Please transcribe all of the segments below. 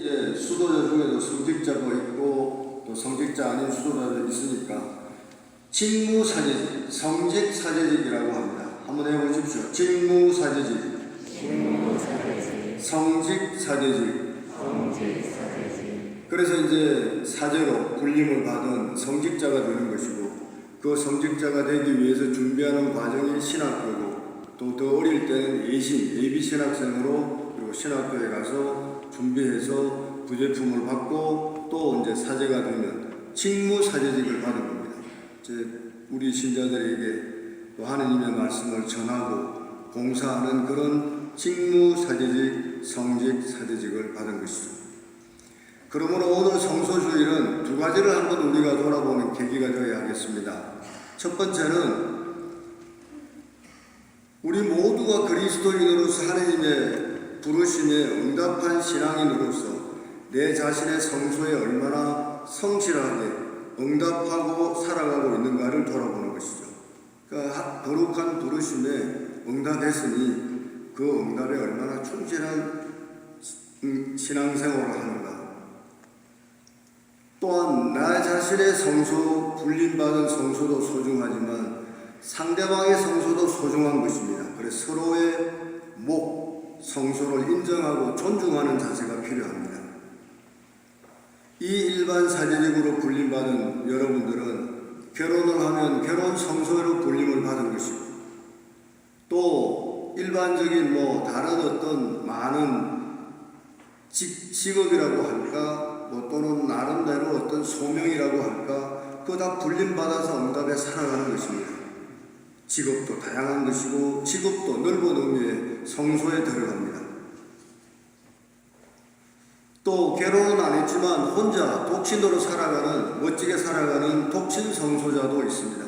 이제 수도자 중에도 성직자도 있고 또 성직자 아닌 수도자도 있으니까 직무사제직, 성직사제직이라고 합니다. 한번 해보십시오. 직무사제직, 성직사제직. 그래서 이제 사제로 불림을 받은 성직자가 되는 것이고 그 성직자가 되기 위해서 준비하는 과정이 신학교고 또 더 어릴 때는 예신, 예비 신학생으로 그리고 신학교에 가서 준비해서 부제품을 받고 또 이제 사제가 되면 직무 사제직을 받은 겁니다. 이제 우리 신자들에게 또 하느님의 말씀을 전하고 공사하는 그런 직무 사제직, 성직 사제직을 받은 것이죠. 그러므로 오늘 성소주일은 두 가지를 한번 우리가 돌아보는 계기가 되어야 하겠습니다. 첫 번째는 우리 모두가 그리스도인으로서 하나님의 부르심에 응답한 신앙인으로서 내 자신의 성소에 얼마나 성실하게 응답하고 살아가고 있는가를 돌아보는 것이죠. 그러니까 거룩한 부르심에 응답했으니 그 응답에 얼마나 충실한 음, 신앙생활을 하는가. 또한 나 자신의 성소, 불림받은 성소도 소중하지만 상대방의 성소도 소중한 것입니다. 그래서 서로의 목, 성소를 인정하고 존중하는 자세가 필요합니다. 이 일반 사제직으로 불림받은 여러분들은 결혼을 하면 결혼 성소로 불림을 받은 것이고 또 일반적인 뭐 다른 어떤 많은 직, 직업이라고 할까 뭐 또는 나름대로 어떤 소명이라고 할까 그거 다 불림받아서 응답에 살아가는 것입니다. 직업도 다양한 것이고 직업도 넓은 의미의 성소에 들어갑니다. 또 결혼은 안 했지만 혼자 독신으로 살아가는 멋지게 살아가는 독신 성소자도 있습니다.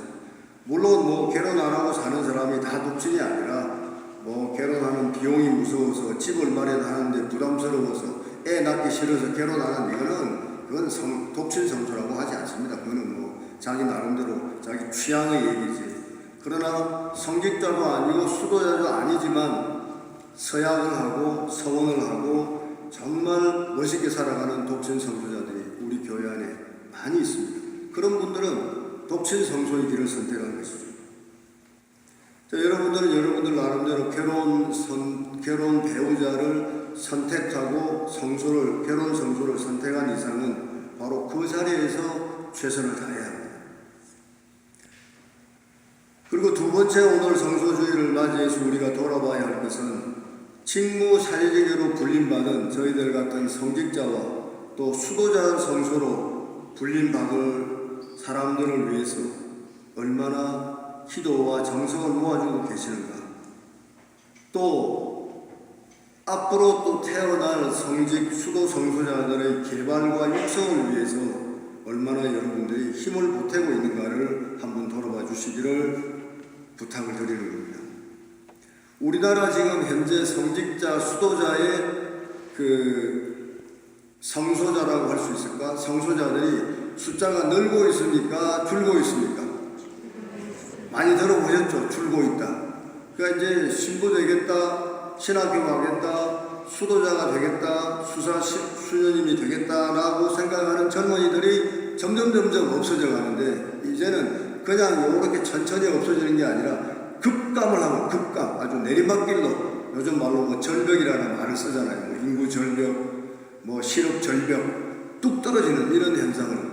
물론 뭐 결혼 안 하고 사는 사람이 다 독신이 아니라 뭐 결혼하는 비용이 무서워서 집을 마련하는데 부담스러워서 애 낳기 싫어서 결혼 안 하는 이거는 그건 성, 독신 성소라고 하지 않습니다. 그거는 뭐 자기 나름대로 자기 취향의 얘기지. 그러나 성직자도 아니고 수도자도 아니지만 서약을 하고 서원을 하고 정말 멋있게 살아가는 독신 성소자들이 우리 교회 안에 많이 있습니다. 그런 분들은 독신 성소의 길을 선택한 것이죠. 자, 여러분들은 여러분들 나름대로 결혼 선, 결혼 배우자를 선택하고 성소를 결혼 성소를 선택한 이상은 바로 그 자리에서 최선을 다해야 합니다. 그리고 두 번째 오늘 성소주의를 맞이해서 우리가 돌아봐야 할 것은 직무 사회적으로 불림받은 저희들 같은 성직자와 또 수도자 성소로 불림받을 사람들을 위해서 얼마나 기도와 정성을 모아주고 계시는가. 또 앞으로 또 태어날 성직 수도 성소자들의 개발과 육성을 위해서 얼마나 여러분들이 힘을 보태고 있는가를 한번 돌아봐 주시기를 부탁을 드리는 겁니다. 우리나라 지금 현재 성직자 수도자의 그 성소자라고 할 수 있을까? 성소자들이 숫자가 늘고 있습니까? 줄고 있습니까? 많이 들어보셨죠? 줄고 있다. 그러니까 이제 신부 되겠다, 신학교 가겠다, 수도자가 되겠다, 수사 수녀님이 되겠다라고 생각하는 젊은이들이 점점 점점 없어져 가는데 이제는 그냥 이렇게 천천히 없어지는 게 아니라 급감을 하고 급감 아주 내리막길로 요즘 말로 뭐 절벽이라는 말을 쓰잖아요. 뭐 인구 절벽, 뭐 실업 절벽 뚝 떨어지는 이런 현상을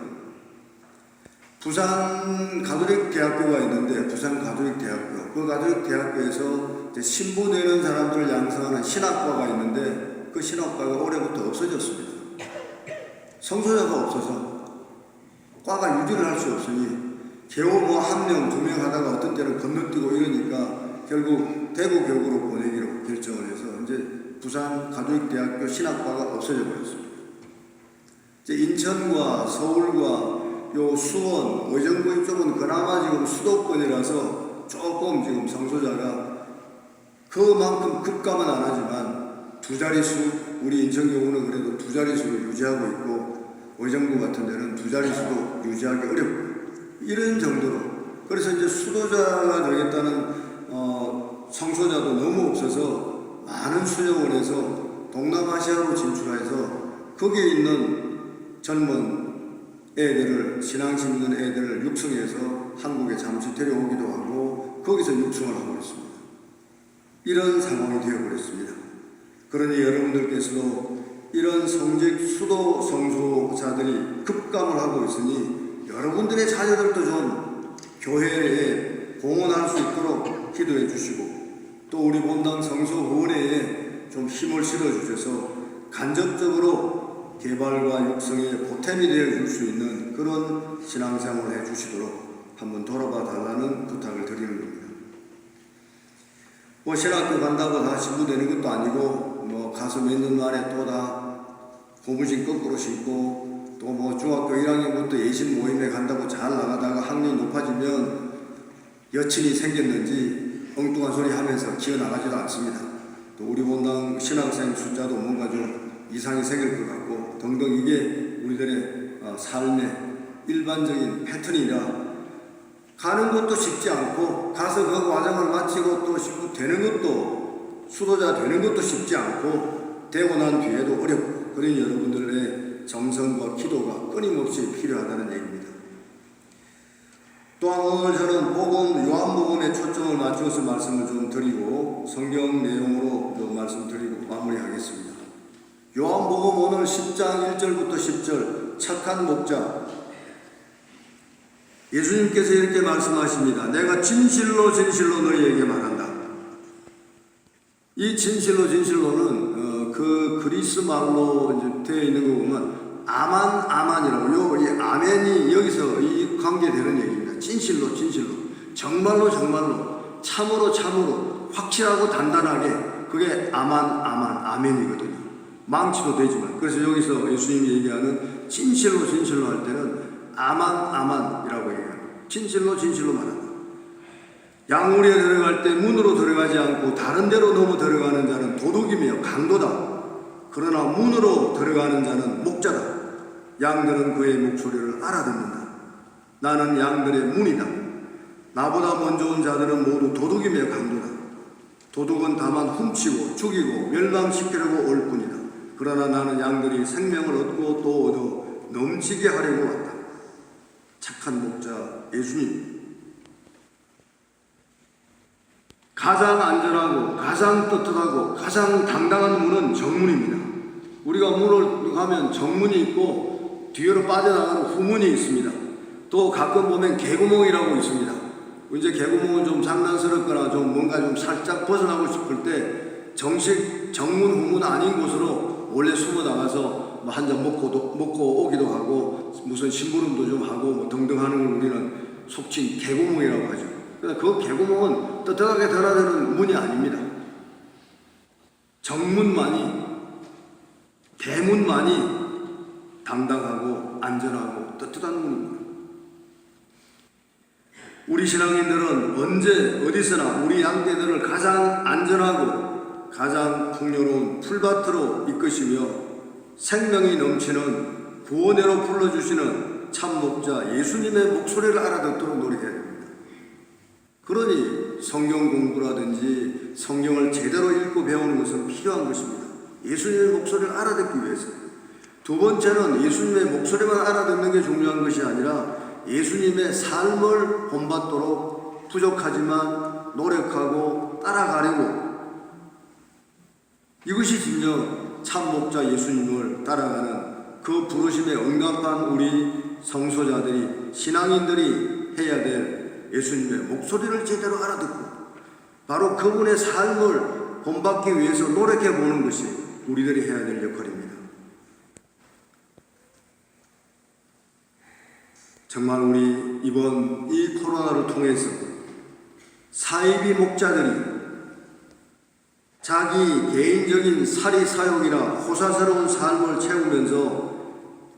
부산 가톨릭 대학교가 있는데 부산 가톨릭 대학교 그 가톨릭 대학교에서 이제 신부 되는 사람들을 양성하는 신학과가 있는데 그 신학과가 올해부터 없어졌습니다. 성소자가 없어서 과가 유지를 할 수 없으니 겨우 뭐한 명, 두 명 하다가 어떤 때는 건너뛰고 이러니까 결국 대구 교구로 보내기로 결정을 해서 이제 부산 가톨릭 대학교 신학과가 없어져 버렸습니다. 이제 인천과 서울과 요 수원, 의정부 이쪽은 그나마 지금 수도권이라서 조금 지금 성소자가 그만큼 급감은 안 하지만 두 자릿수, 우리 인천 경우는 그래도 두 자릿수를 유지하고 있고 의정부 같은 데는 두 자릿수도 유지하기 어렵고 이런 정도로 그래서 이제 수도자가 되겠다는 어, 성소자도 너무 없어서 많은 해서 동남아시아로 진출해서 거기에 있는 젊은 애들을 신앙심 있는 애들을 육성해서 한국에 잠시 데려오기도 하고 거기서 육성을 하고 있습니다. 이런 상황이 되어버렸습니다. 그러니 여러분들께서도 이런 성직 수도 성소자들이 급감을 하고 있으니 여러분들의 자녀들도 좀 교회에 공헌할 수 있도록 기도해 주시고 또 우리 본당 성소 후원회에 좀 힘을 실어 주셔서 간접적으로 개발과 육성에 보탬이 되어 줄 수 있는 그런 신앙생활을 해 주시도록 한번 돌아봐 달라는 부탁을 드리는 겁니다. 뭐 신학교 간다고 다 신부 되는 것도 아니고 뭐 가서 몇년 만에 또 다 고무신 거꾸로 신고 또뭐 중학교 1학년부터 예신 모임에 간다고 잘 나가다가 학년이 높아지면 여친이 생겼는지 엉뚱한 소리 하면서 기어 나가지도 않습니다. 또 우리 본당 신학생 숫자도 뭔가 좀 이상이 생길 것 같고 등등 이게 우리들의 어, 삶의 일반적인 패턴이라 가는 것도 쉽지 않고 가서 그 과정을 마치고 또 되는 것도 수도자 되는 것도 쉽지 않고 되고 난 뒤에도 어렵고 그러니 여러분들의 정성과 기도가 끊임없이 필요하다는 얘기입니다. 또한 오늘 저는 복음 요한복음에 초점을 맞추어서 말씀을 좀 드리고 성경 내용으로 좀 말씀드리고 마무리하겠습니다. 요한복음 오늘 10장 1절부터 10절 착한 목자 예수님께서 이렇게 말씀하십니다. 내가 진실로 진실로 너희에게 말한다. 이 진실로 진실로는 어, 그 그리스 말로 되어 있는 거 보면 아만 아만이라고 요이 아멘이 여기서 이 관계되는 얘기입니다. 진실로 진실로 정말로 정말로 참으로 참으로 확실하고 단단하게 그게 아만 아만 아멘이거든요. 망치도 되지만 그래서 여기서 예수님이 얘기하는 진실로 진실로 할 때는 아만 아만이라고 얘기해요. 진실로 진실로 말한다. 양우리에 들어갈 때 문으로 들어가지 않고 다른 데로 넘어 들어가는 자는 도둑이며 강도다. 그러나 문으로 들어가는 자는 목자다. 양들은 그의 목소리를 알아듣는다. 나는 양들의 문이다. 나보다 먼저 온 자들은 모두 도둑이며 강도다. 도둑은 다만 훔치고 죽이고 멸망시키려고 올 뿐이다. 그러나 나는 양들이 생명을 얻고 또 얻어 넘치게 하려고 왔다. 착한 목자 예수님. 가장 안전하고 가장 떳떳하고 가장 당당한 문은 정문입니다. 우리가 문을 가면 정문이 있고 뒤로 빠져나가는 후문이 있습니다. 또 가끔 보면 개구멍이라고 있습니다. 이제 개구멍은 좀 장난스럽거나 좀 뭔가 좀 살짝 벗어나고 싶을 때 정식 정문 후문 아닌 곳으로 원래 숨어 나가서 뭐 한 잔 먹고 먹고 오기도 하고 무슨 심부름도 좀 하고 뭐 등등 하는 걸 우리는 속칭 개구멍이라고 하죠. 그 개구멍은 떳떳하게 드러나는 문이 아닙니다. 정문만이 대문만이 당당하고 안전하고 떳떳한 문입니다. 우리 신앙인들은 언제 어디서나 우리 양떼들을 가장 안전하고 가장 풍요로운 풀밭으로 이끄시며 생명이 넘치는 구원회로 불러주시는 참 목자 예수님의 목소리를 알아듣도록 노력해야 됩니다. 그러니 성경 공부라든지 성경을 제대로 읽고 배우는 것은 필요한 것입니다. 예수님의 목소리를 알아듣기 위해서. 두 번째는 예수님의 목소리만 알아듣는 게 중요한 것이 아니라 예수님의 삶을 본받도록 부족하지만 노력하고 따라가려고 이것이 진정 참 목자 예수님을 따라가는 그 부르심에 응답한 우리 성소자들이 신앙인들이 해야 될 예수님의 목소리를 제대로 알아듣고 바로 그분의 삶을 본받기 위해서 노력해 보는 것이 우리들이 해야 될 역할입니다. 정말 우리 이번 이 코로나를 통해서 사이비 목자들이 자기 개인적인 사리 사욕이나 호사스러운 삶을 채우면서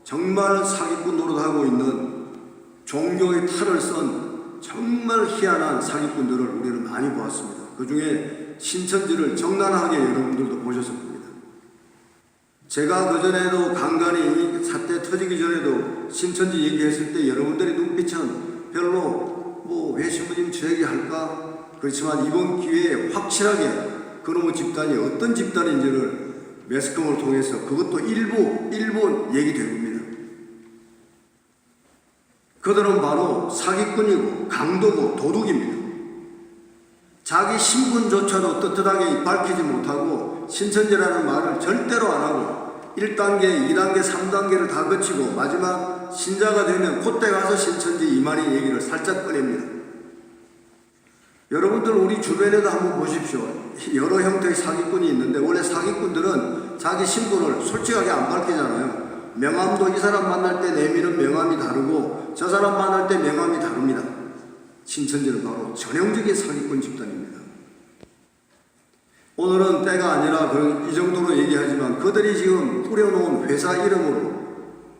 정말 사기꾼 노릇하고 있는 종교의 탈을 쓴 정말 희한한 사기꾼들을 우리는 많이 보았습니다. 그 중에 신천지를 정난하게 여러분들도 보셨을 겁니다. 제가 그전에도 간간히 이 사태 터지기 전에도 신천지 얘기했을 때 여러분들의 눈빛은 별로 뭐 왜 신부님 저 얘기 할까? 그렇지만 이번 기회에 확실하게 그놈의 집단이 어떤 집단인지를 매스컴을 통해서 그것도 일부 일부 얘기된 겁니다. 그들은 바로 사기꾼이고 강도고 도둑입니다. 자기 신분조차도 떳떳하게 밝히지 못하고 신천지라는 말을 절대로 안 하고 1단계, 2단계, 3단계를 다 거치고 마지막 신자가 되면 그때 가서 신천지 이만희 얘기를 살짝 꺼냅니다. 여러분들 우리 주변에도 한번 보십시오. 여러 형태의 사기꾼이 있는데 원래 사기꾼들은 자기 신분을 솔직하게 안 밝히잖아요. 명함도 이 사람 만날 때 내미는 명함이 다르고 저 사람 만날 때 명함이 다릅니다. 신천지는 바로 전형적인 사기꾼 집단입니다. 오늘은 때가 아니라 그- 이 정도로 얘기하지만 그들이 지금 뿌려놓은 회사 이름으로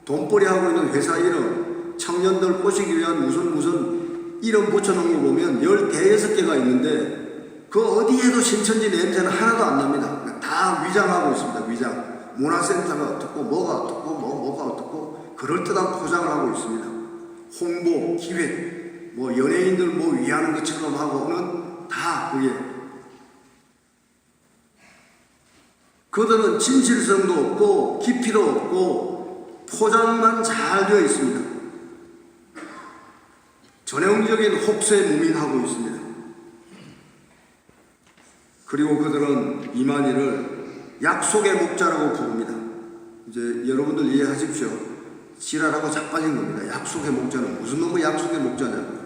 돈벌이 하고 있는 회사 이름 청년들 꼬시기 위한 무슨 무슨 이름 붙여놓은 거 보면 열 대여섯 개가 있는데 그 어디에도 신천지 냄새는 하나도 안 납니다. 다 위장하고 있습니다. 위장. 문화센터가 어떻고 뭐가 어떻고 뭐 뭐가 어떻고 그럴듯한 포장을 하고 있습니다. 홍보, 기획, 뭐 연예인들 뭐 위하는 것처럼 하고는 다 그게 그들은 진실성도 없고 깊이도 없고 포장만 잘 되어 있습니다. 전형적인 혹세 무민하고 있습니다. 그리고 그들은 이만희를 약속의 목자라고 부릅니다. 이제 여러분들 이해하십시오. 지랄하고 자빠진 겁니다. 약속의 목자는 무슨 놈의 약속의 목자냐고요.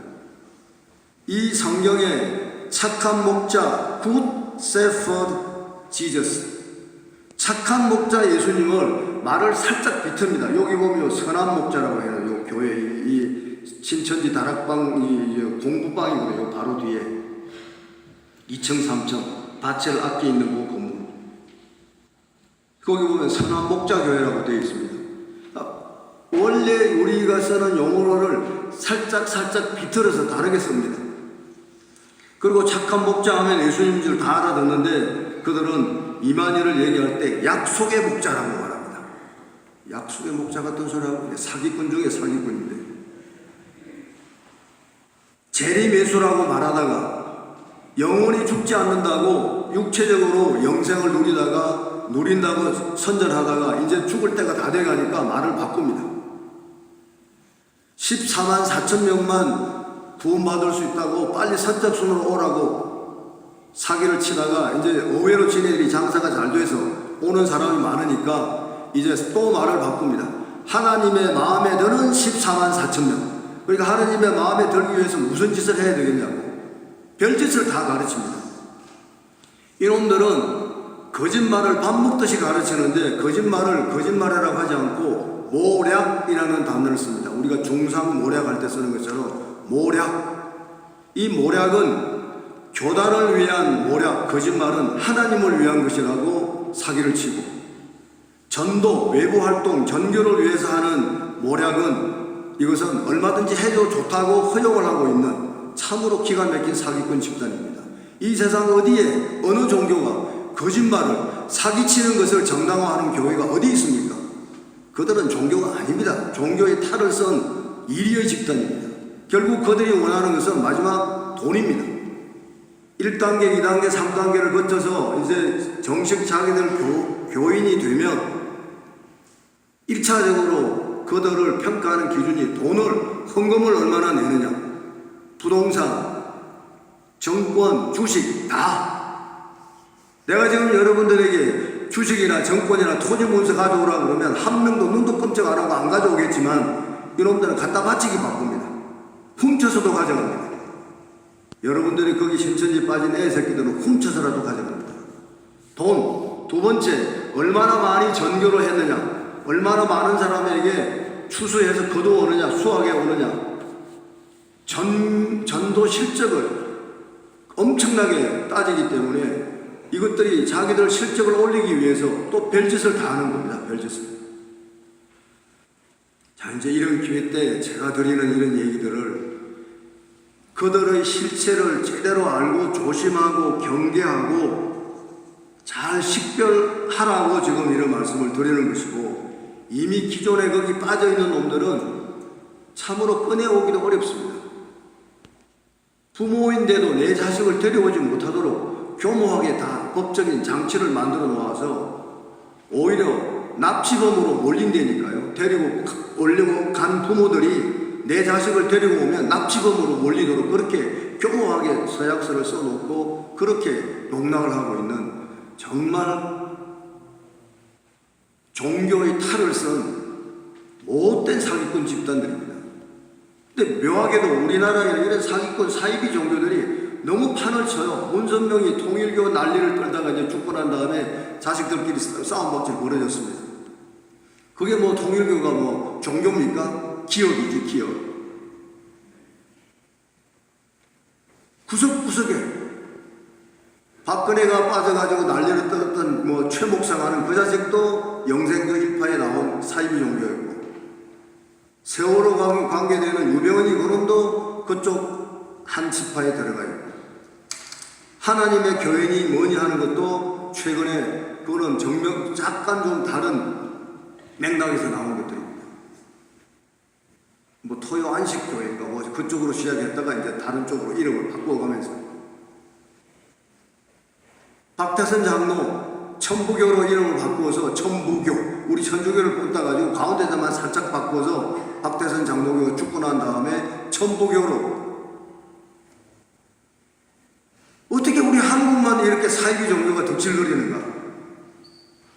이 성경에 착한 목자, 굿 세퍼드 지저스. 착한 목자 예수님을 말을 살짝 비틉니다. 여기 보면 선한 목자라고 해요. 요 교회 이 신천지 다락방 이 공부방이거든요. 바로 뒤에 2층 3층 밭을 앞에 있는 그. 거기 보면 선한 목자 교회라고 되어 있습니다. 아, 원래 우리가 쓰는 용어를 살짝 살짝 비틀어서 다르게 씁니다. 그리고 착한 목자 하면 예수님 줄다 알아듣는데 그들은 이만희를 얘기할 때 약속의 목자라고 말합니다. 약속의 목자 같은 소리 하고 있는데 사기꾼 중에 사기꾼인데 재림예수라고 말하다가 영원히 죽지 않는다고 육체적으로 영생을 누리다가 누린다고 선전하다가 이제 죽을 때가 다 돼가니까 말을 바꿉니다. 14만 4천 명만 구원받을 수 있다고 빨리 선착순으로 오라고 사기를 치다가 이제 의외로 지네들이 장사가 잘 돼서 오는 사람이 많으니까 이제 또 말을 바꿉니다. 하나님의 마음에 드는 14만 4천 명. 그러니까 하나님의 마음에 들기 위해서 무슨 짓을 해야 되겠냐고. 별짓을 다 가르칩니다. 이놈들은 거짓말을 밥 먹듯이 가르치는데 거짓말을 거짓말이라고 하지 않고 모략이라는 단어를 씁니다. 우리가 중상 모략할 때 쓰는 것처럼 모략. 이 모략은 교단을 위한 모략, 거짓말은 하나님을 위한 것이라고 사기를 치고 전도, 외부 활동, 전교를 위해서 하는 모략은 이것은 얼마든지 해도 좋다고 허용을 하고 있는 참으로 기가 막힌 사기꾼 집단입니다. 이 세상 어디에 어느 종교가 거짓말을 사기치는 것을 정당화하는 교회가 어디 있습니까? 그들은 종교가 아닙니다. 종교의 탈을 쓴 이리의 집단입니다. 결국 그들이 원하는 것은 마지막 돈입니다. 1단계, 2단계, 3단계를 거쳐서 이제 정식 자기들 교, 교인이 되면 1차적으로 그들을 평가하는 기준이 돈을, 헌금을 얼마나 내느냐, 부동산, 정권, 주식, 다. 내가 지금 여러분들에게 주식이나 정권이나 토지 문서 가져오라 그러면 한 명도 눈도 끔찍 안 하고 안 가져오겠지만 이놈들은 갖다 바치기 바쁩니다. 훔쳐서도 가져갑니다. 여러분들이 거기 신천지 빠진 애 새끼들은 훔쳐서라도 가져갑니다. 돈, 두 번째, 얼마나 많이 전교를 했느냐, 얼마나 많은 사람에게 추수해서 거두오느냐, 수학에 오느냐, 전, 전도 실적을 엄청나게 따지기 때문에 이것들이 자기들 실적을 올리기 위해서 또 별짓을 다 하는 겁니다. 별짓을. 자, 이제 이런 기회 때 제가 드리는 이런 얘기들을 그들의 실체를 제대로 알고 조심하고 경계하고 잘 식별하라고 지금 이런 말씀을 드리는 것이고 이미 기존에 거기 빠져 있는 놈들은 참으로 꺼내오기도 어렵습니다. 부모인데도 내 자식을 데려오지 못하도록 교모하게 다 법적인 장치를 만들어 놓아서 오히려 납치범으로 몰린다니까요. 데리고 올리고 간 부모들이 내 자식을 데리고 오면 납치범으로 몰리도록 그렇게 교묘하게 서약서를 써놓고 그렇게 농락을 하고 있는 정말 종교의 탈을 쓴 못된 사기꾼 집단들입니다. 근데 묘하게도 우리나라에 이런 사기꾼 사이비 종교들이 너무 판을 쳐요. 문선명이 통일교 난리를 떨다가 이제 죽고 난 다음에 자식들끼리 싸- 싸움 먹질 벌어졌습니다. 그게 뭐 통일교가 뭐 종교입니까? 기업이지 기업. 구석구석에 박근혜가 빠져가지고 난리를 떨었던 뭐 최목상하는 그 자식도 영생교 일파에 나온 사이비 종교였고 세월호 관- 관계되는 유병원이 그놈도 그쪽 한 지파에 들어가 있고 하나님의 교인이 뭐니 하는 것도 최근에 그거는 정명 약간 좀 다른 맥락에서 나온 것들입니다. 뭐 토요 안식 교회인가 뭐 그쪽으로 시작했다가 이제 다른 쪽으로 이름을 바꿔가면서 박태선 장로 천부교로 이름을 바꾸어서 천부교 우리 천주교를 뽑다 가지고 가운데서만 살짝 바꿔서 박태선 장로교가 죽고 난 다음에 천부교로 어떻게 우리 한국만 이렇게 사이비 종교가 덕질거리는가?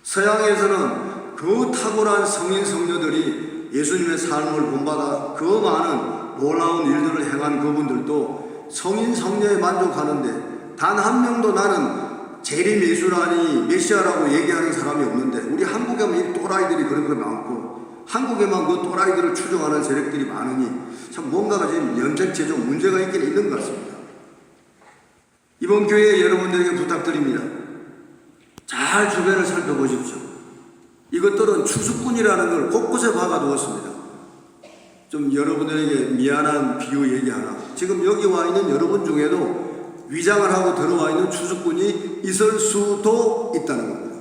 서양에서는 그 탁월한 성인 성녀들이 예수님의 삶을 본받아 그 많은 놀라운 일들을 행한 그분들도 성인 성녀에 만족하는데 단 한 명도 나는 재림 예수라니 메시아라고 얘기하는 사람이 없는데 우리 한국에만 이 또라이들이 그런 거 많고 한국에만 그 또라이들을 추종하는 세력들이 많으니 참 뭔가가 지금 연색체 좀 문제가 있긴 있는 것 같습니다. 이번 교회 여러분들에게 부탁드립니다. 잘 주변을 살펴보십시오. 이것들은 추수꾼이라는 걸 곳곳에 박아두었습니다. 좀 여러분들에게 미안한 비유 얘기 하나. 지금 여기 와 있는 여러분 중에도 위장을 하고 들어와 있는 추수꾼이 있을 수도 있다는 겁니다.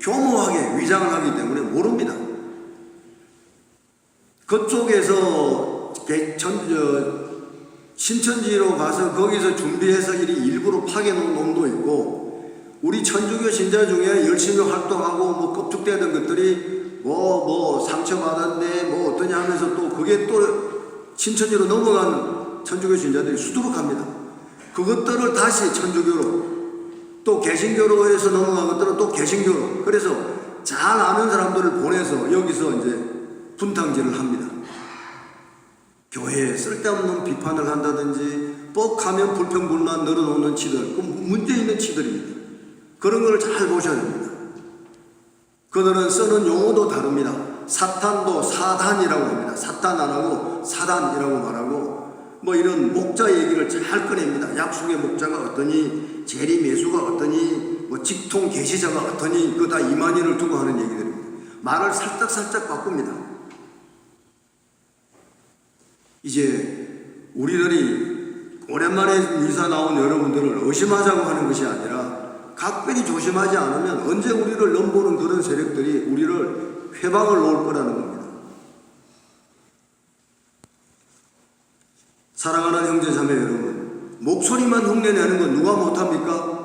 교모하게 위장을 하기 때문에 모릅니다. 그쪽에서 신천지로 가서 거기서 준비해서 이리 일부러 파괴놓은 놈도 있고 우리 천주교 신자 중에 열심히 활동하고 뭐 껍죽대던 것들이 뭐뭐 상처받았네 뭐 어떠냐 하면서 또 그게 또 신천지로 넘어간 천주교 신자들이 수두룩합니다. 그것들을 다시 천주교로 또 개신교로 해서 넘어간 것들은 또 개신교로 그래서 잘 아는 사람들을 보내서 여기서 이제 분탕질을 합니다. 교회에 쓸데없는 비판을 한다든지 뻑하면 불평불만 늘어놓는 치들 그 문제 있는 치들입니다. 그런 걸 잘 보셔야 됩니다. 그들은 쓰는 용어도 다릅니다. 사탄도 사단이라고 합니다. 사탄 안 하고 사단이라고 말하고 뭐 이런 목자 얘기를 잘 꺼냅니다. 약속의 목자가 어떠니 재림 예수가 어떠니 뭐 직통 계시자가 어떠니 그거 다 이만희를 두고 하는 얘기들입니다. 말을 살짝살짝 바꿉니다. 이제 우리들이 오랜만에 미사 나온 여러분들을 의심하자고 하는 것이 아니라 각별히 조심하지 않으면 언제 우리를 넘보는 그런 세력들이 우리를 회방을 놓을 거라는 겁니다. 사랑하는 형제 자매 여러분, 목소리만 흉내내는 건 누가 못합니까?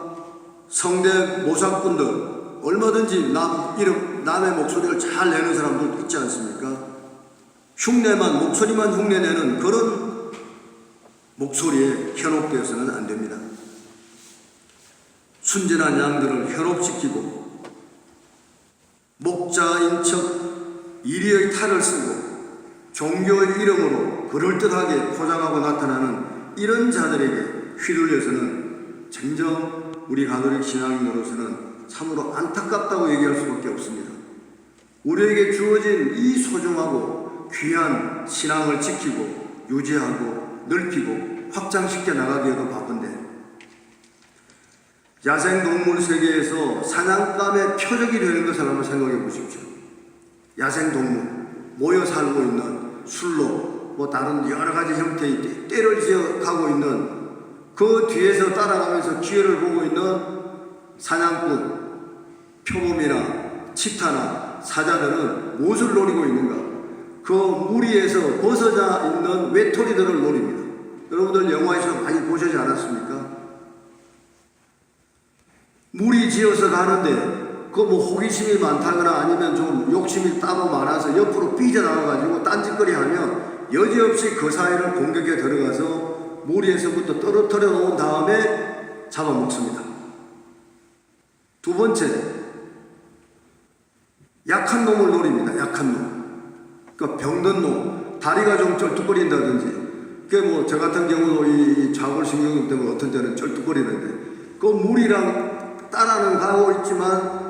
성대 모상꾼들 얼마든지 남 이름 남의 목소리를 잘 내는 사람들도 있지 않습니까? 흉내만 목소리만 흉내내는 그런 목소리에 현혹되어서는 안 됩니다. 순진한 양들을 현혹시키고 목자인 척 이리의 탈을 쓰고 종교의 이름으로 그럴듯하게 포장하고 나타나는 이런 자들에게 휘둘려서는 점점 우리 가톨릭 신앙인으로서는 참으로 안타깝다고 얘기할 수밖에 없습니다. 우리에게 주어진 이 소중하고 귀한 신앙을 지키고 유지하고 넓히고 확장시켜 나가기에도 바쁜데 야생동물 세계에서 사냥감의 표적이 되는 것을 한번 생각해 보십시오. 야생동물 모여 살고 있는 술로 뭐 다른 여러 가지 형태의 떼를 지어 가고 있는 그 뒤에서 따라가면서 기회를 보고 있는 사냥꾼, 표범이나 치타나 사자들은 무엇을 노리고 있는가? 그 무리에서 벗어져 있는 외톨이들을 노립니다. 여러분들 영화에서 많이 보시지 않았습니까? 무리 지어서 가는데 그뭐 호기심이 많다거나 아니면 좀 욕심이 따로 많아서 옆으로 삐져나와가지고 딴짓거리 하면 여지없이 그 사이를 공격에 들어가서 무리에서부터 떨어뜨려 놓은 다음에 잡아먹습니다. 두 번째, 약한 놈을 노립니다. 약한 놈. 그 병든 놈, 다리가 좀 쩔뚝거린다든지, 그게 뭐저 같은 경우도 이 좌골 신경 때문에 어떤 때는 쩔뚝거리는데, 그 물이랑 따라는 가고 있지만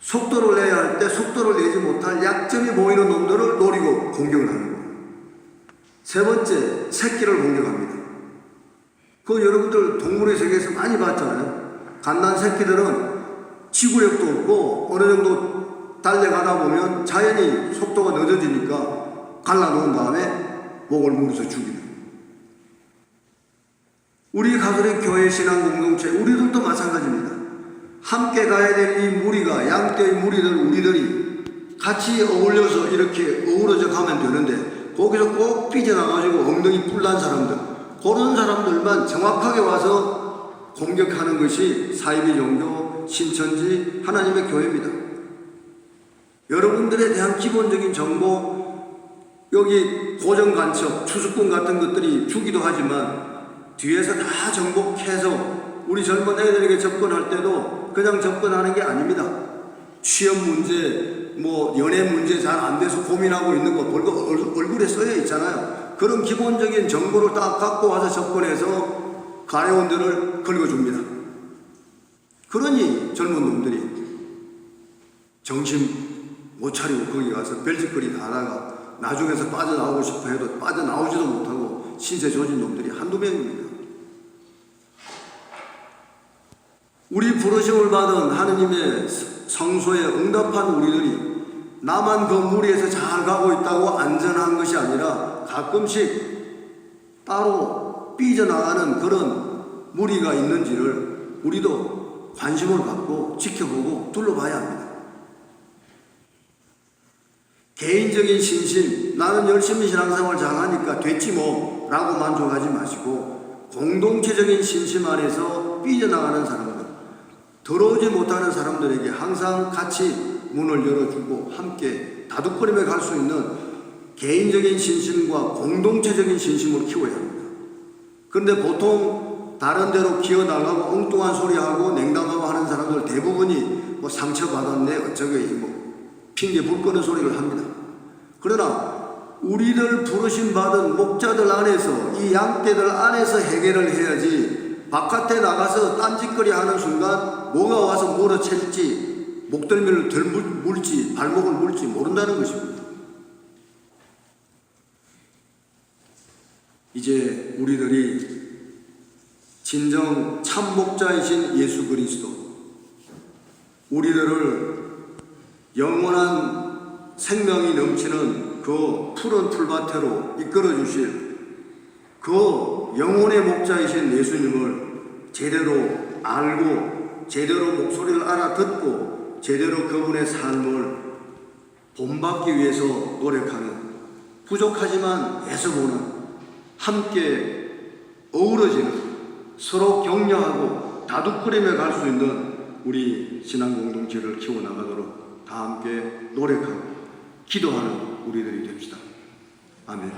속도를 내야 할 때 속도를 내지 못할 약점이 보이는 놈들을 노리고 공격을 하는 거예요. 세 번째, 새끼를 공격합니다. 그 여러분들 동물의 세계에서 많이 봤잖아요. 갓난 새끼들은 지구력도 없고 어느 정도 달려가다 보면 자연히 속도가 늦어지니까 갈라놓은 다음에 목을 물어서 죽이는. 우리 가톨릭 교회 신앙 공동체 우리들도 마찬가지입니다. 함께 가야 될 이 무리가 양떼의 무리들 우리들이 같이 어울려서 이렇게 어우러져 가면 되는데 거기서 꼭 삐져나가지고 엉덩이 뿔난 사람들 그런 사람들만 정확하게 와서 공격하는 것이 사이비 종교 신천지 하나님의 교회입니다. 여러분들에 대한 기본적인 정보 여기 고정 간첩 추수꾼 같은 것들이 주기도 하지만 뒤에서 다 정복해서 우리 젊은 애들에게 접근할 때도 그냥 접근하는 게 아닙니다. 취업 문제, 뭐 연애 문제 잘 안 돼서 고민하고 있는 거 얼굴에 써져 있잖아요. 그런 기본적인 정보를 딱 갖고 와서 접근해서 가래원들을 긁어줍니다. 그러니 젊은 놈들이 정신 못 차리고 거기 가서 별짓거리 다 하다가 나중에서 빠져나오고 싶어 해도 빠져나오지도 못하고 신세 조진 놈들이 한두 명입니다. 우리 부르심을 받은 하느님의 성소에 응답한 우리들이 나만 그 무리에서 잘 가고 있다고 안전한 것이 아니라 가끔씩 따로 삐져나가는 그런 무리가 있는지를 우리도 관심을 갖고 지켜보고 둘러봐야 합니다. 개인적인 신심, 나는 열심히 신앙생활 잘하니까 됐지 뭐 라고 만족하지 마시고 공동체적인 신심 안에서 삐져나가는 사람들, 들어오지 못하는 사람들에게 항상 같이 문을 열어주고 함께 다독거리며 갈수 있는 개인적인 신심과 공동체적인 신심을 키워야 합니다. 그런데 보통 다른 데로 기어나가고 엉뚱한 소리하고 냉담하고 하는 사람들 대부분이 뭐 상처받았네 어쩌고 뭐 핑계 불 끄는 소리를 합니다. 그러나 우리들 부르심 받은 목자들 안에서 이 양떼들 안에서 해결을 해야지 바깥에 나가서 딴짓거리 하는 순간 뭐가 와서 몰아챌지 목덜미를 덜 물- 물지 발목을 물지 모른다는 것입니다. 이제 우리들이 진정 참 목자이신 예수 그리스도 우리들을 영원한 생명이 넘치는 그 푸른 풀밭으로 이끌어 주실 그 영혼의 목자이신 예수님을 제대로 알고 제대로 목소리를 알아듣고 제대로 그분의 삶을 본받기 위해서 노력하는 부족하지만 애써보는 함께 어우러지는 서로 격려하고 다독거리며 갈 수 있는 우리 신앙 공동체를 키워나가도록 다 함께 노력하고 기도하는 우리들이 됩시다. 아멘.